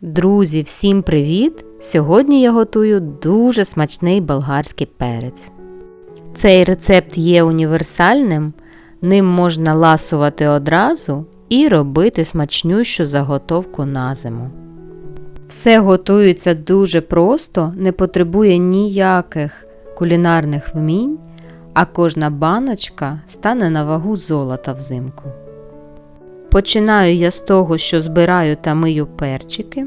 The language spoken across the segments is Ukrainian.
Друзі, всім привіт! Сьогодні я готую дуже смачний болгарський перець. Цей рецепт є універсальним, ним можна ласувати одразу і робити смачнющу заготовку на зиму. Все готується дуже просто, не потребує ніяких кулінарних вмінь, а кожна баночка стане на вагу золота взимку. Починаю я з того, що збираю та мию перчики.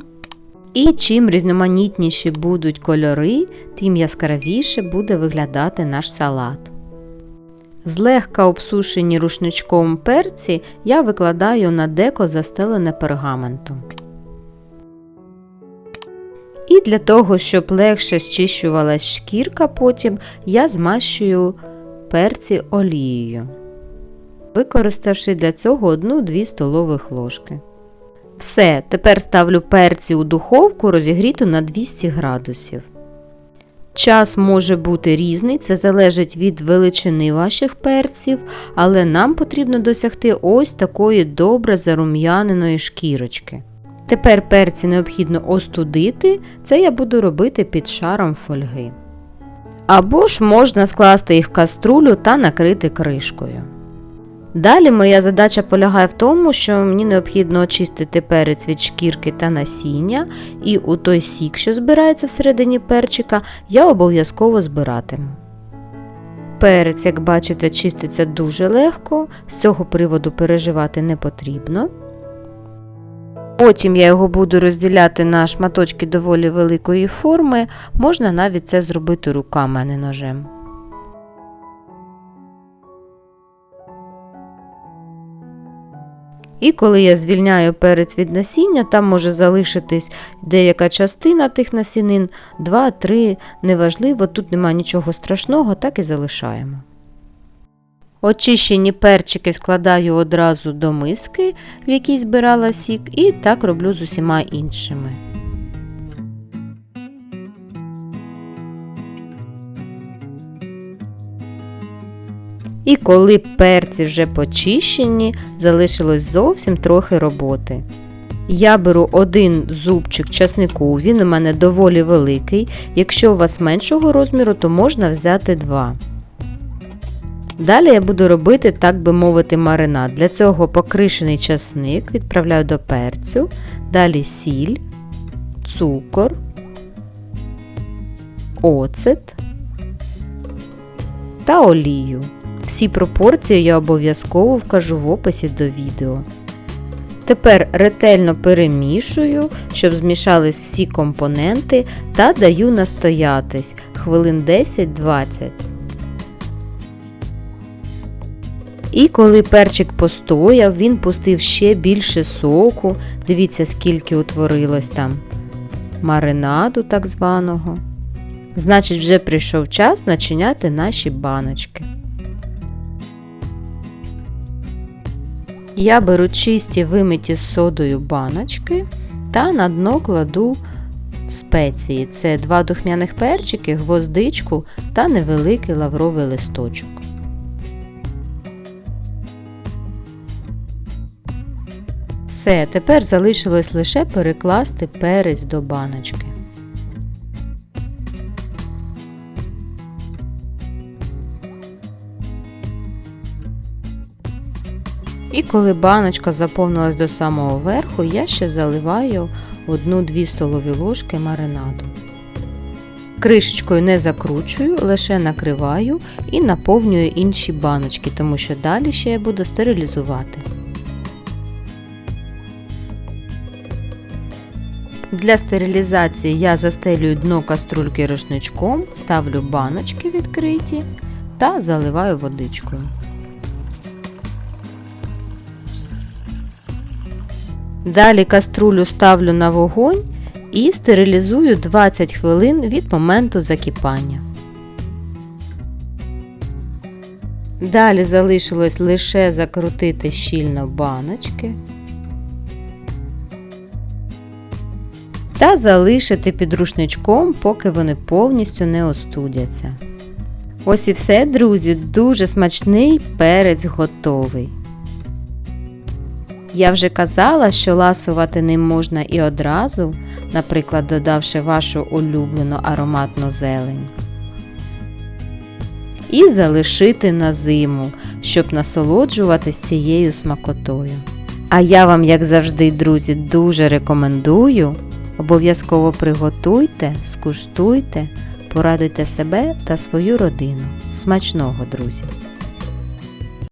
І чим різноманітніші будуть кольори, тим яскравіше буде виглядати наш салат. Злегка обсушені рушничком перці я викладаю на деко застелене пергаментом. І для того, щоб легше зчищувалась шкірка потім, я змащую перці олією використавши для цього 1-2 столових ложки. Все, тепер ставлю перці у духовку розігріту на 200 градусів. Час може бути різний, це залежить від величини ваших перців, але нам потрібно досягти ось такої добре зарум'яненої шкірочки. Тепер перці необхідно остудити, це я буду робити під шаром фольги. Або ж можна скласти їх в каструлю та накрити кришкою. Далі моя задача полягає в тому, що мені необхідно очистити перець від шкірки та насіння, і у той сік, що збирається всередині перчика, я обов'язково збиратиму. Перець, як бачите, чиститься дуже легко, з цього приводу переживати не потрібно. Потім я його буду розділяти на шматочки доволі великої форми, можна навіть це зробити руками, а не ножем. І коли я звільняю перець від насіння, там може залишитись деяка частина тих насінин, 2-3, неважливо, тут немає нічого страшного, так і залишаємо. Очищені перчики складаю одразу до миски, в якій збирала сік, і так роблю з усіма іншими. І коли перці вже почищені, залишилось зовсім трохи роботи. Я беру один зубчик часнику, він у мене доволі великий. Якщо у вас меншого розміру, то можна взяти два. Далі я буду робити, так би мовити, маринад. Для цього покришений часник відправляю до перцю, далі сіль, цукор, оцет та олію. Всі пропорції я обов'язково вкажу в описі до відео. Тепер ретельно перемішую, щоб змішались всі компоненти та даю настоятись хвилин 10-20. І коли перчик постояв, він пустив ще більше соку. Дивіться, скільки утворилось там маринаду так званого. Значить, вже прийшов час начиняти наші баночки. Я беру чисті вимиті з содою баночки та на дно кладу спеції. Це два духмяних перчики, гвоздичку та невеликий лавровий листочок. Все, тепер залишилось лише перекласти перець до баночки. І коли баночка заповнилась до самого верху, я ще заливаю 1-2 столові ложки маринаду. Кришечкою не закручую, лише накриваю і наповнюю інші баночки, тому що далі ще я буду стерилізувати. Для стерилізації я застелюю дно каструльки рушничком, ставлю баночки відкриті та заливаю водичкою. Далі каструлю ставлю на вогонь і стерилізую 20 хвилин від моменту закипання. Далі залишилось лише закрутити щільно баночки та залишити під рушничком, поки вони повністю не остудяться. Ось і все, друзі, дуже смачний перець готовий. Я вже казала, що ласувати ним можна і одразу, наприклад, додавши вашу улюблену ароматну зелень. І залишити на зиму, щоб насолоджуватись цією смакотою. А я вам, як завжди, друзі, дуже рекомендую. Обов'язково приготуйте, скуштуйте, порадуйте себе та свою родину. Смачного, друзі!